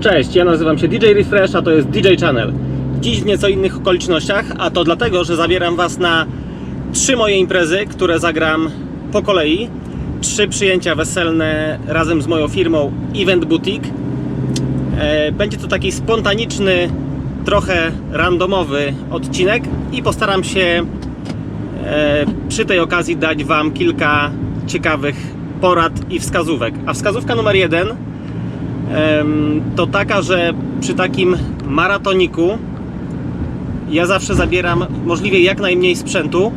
Cześć, ja nazywam się DJ Refresh, a to jest DJ Channel. Dziś w nieco innych okolicznościach, a to dlatego, że zabieram Was na trzy moje imprezy, które zagram po kolei. Trzy przyjęcia weselne razem z moją firmą Event Boutique. E, Będzie to taki spontaniczny, trochę randomowy odcinek i postaram się e, przy tej okazji dać Wam kilka ciekawych porad i wskazówek. A wskazówka numer jeden to taka, że przy takim maratoniku ja zawsze zabieram możliwie jak najmniej sprzętu,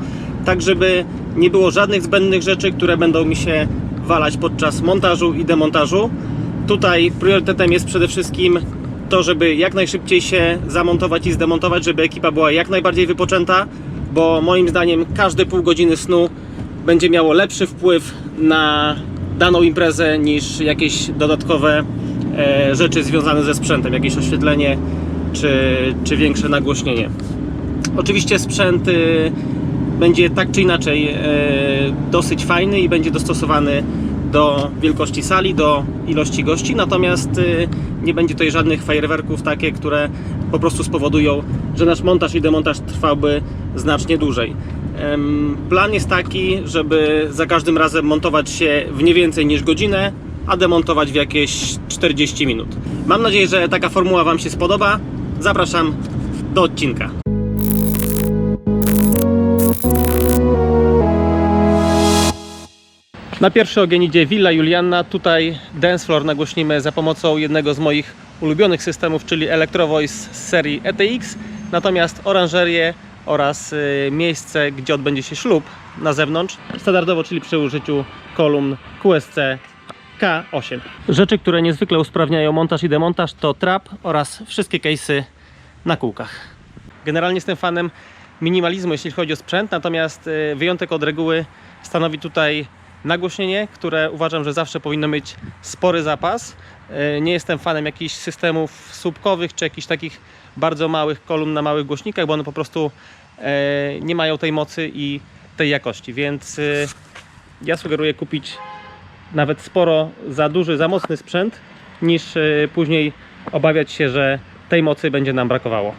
tak żeby nie było żadnych zbędnych rzeczy, które będą mi się walać podczas montażu i demontażu. Tutaj priorytetem jest przede wszystkim to, żeby jak najszybciej się zamontować i zdemontować, żeby ekipa była jak najbardziej wypoczęta, bo moim zdaniem każde pół godziny snu będzie miało lepszy wpływ na daną imprezę niż jakieś dodatkowe rzeczy związane ze sprzętem, jakieś oświetlenie czy, czy większe nagłośnienie. Oczywiście sprzęt y, będzie tak czy inaczej e, dosyć fajny i będzie dostosowany do wielkości sali, do ilości gości, natomiast y, nie będzie tutaj żadnych fajerwerków takie, które po prostu spowodują, że nasz montaż i demontaż trwałby znacznie dłużej. Plan jest taki, żeby za każdym razem montować się w nie więcej niż godzinę, a demontować w jakieś 40 minut. Mam nadzieję, że taka formuła Wam się spodoba. Zapraszam do odcinka. Na pierwszy ogień idzie Villa Julianna. Tutaj dance floor nagłośnimy za pomocą jednego z moich ulubionych systemów, czyli Electro Voice z serii ETX. Natomiast oranżerię oraz y, miejsce, gdzie odbędzie się ślub na zewnątrz, standardowo, czyli przy użyciu kolumn QSC K8. Rzeczy, które niezwykle usprawniają montaż i demontaż to trap oraz wszystkie case'y na kółkach. Generalnie jestem fanem minimalizmu, jeśli chodzi o sprzęt, natomiast y, wyjątek od reguły stanowi tutaj nagłośnienie, które uważam, że zawsze powinno mieć spory zapas. Y, Nie jestem fanem jakichś systemów słupkowych czy jakichś takich bardzo małych kolumn na małych głośnikach, bo one po prostu e, nie mają tej mocy i tej jakości, więc y, ja sugeruję kupić nawet sporo za duży, za mocny sprzęt, niż y, później obawiać się, że tej mocy będzie nam brakowało.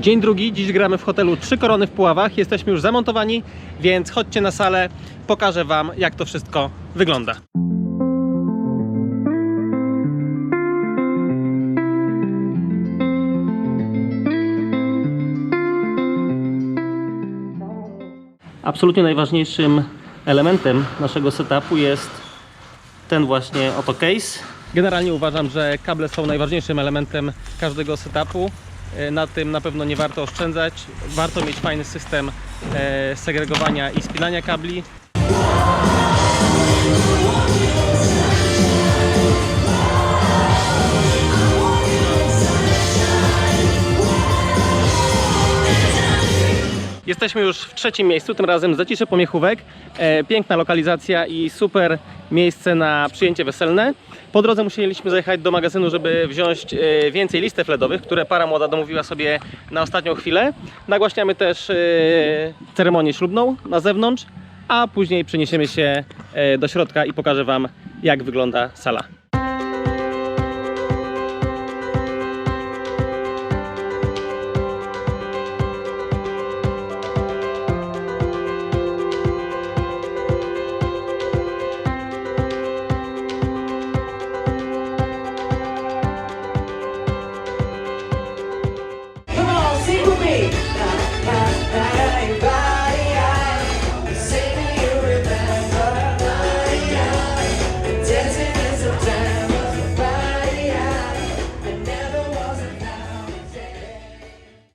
Dzień drugi, dziś gramy w hotelu Trzy Korony w Puławach. Jesteśmy już zamontowani, więc chodźcie na salę, pokażę Wam jak to wszystko wygląda. Absolutnie najważniejszym elementem naszego setupu jest ten właśnie oto case. Generalnie uważam, że kable są najważniejszym elementem każdego setupu. E, Na tym na pewno nie warto oszczędzać. Warto mieć fajny system e, segregowania i spinania kabli. Jesteśmy już w trzecim miejscu, tym razem Zacisze Pomiechówek. E, piękna lokalizacja i super miejsce na przyjęcie weselne. Po drodze musieliśmy zajechać do magazynu, żeby wziąć e, więcej listek LEDowych, które para młoda domówiła sobie na ostatnią chwilę. Nagłaśniamy też e, ceremonię ślubną na zewnątrz, a później przeniesiemy się e, do środka i pokażę Wam, jak wygląda sala.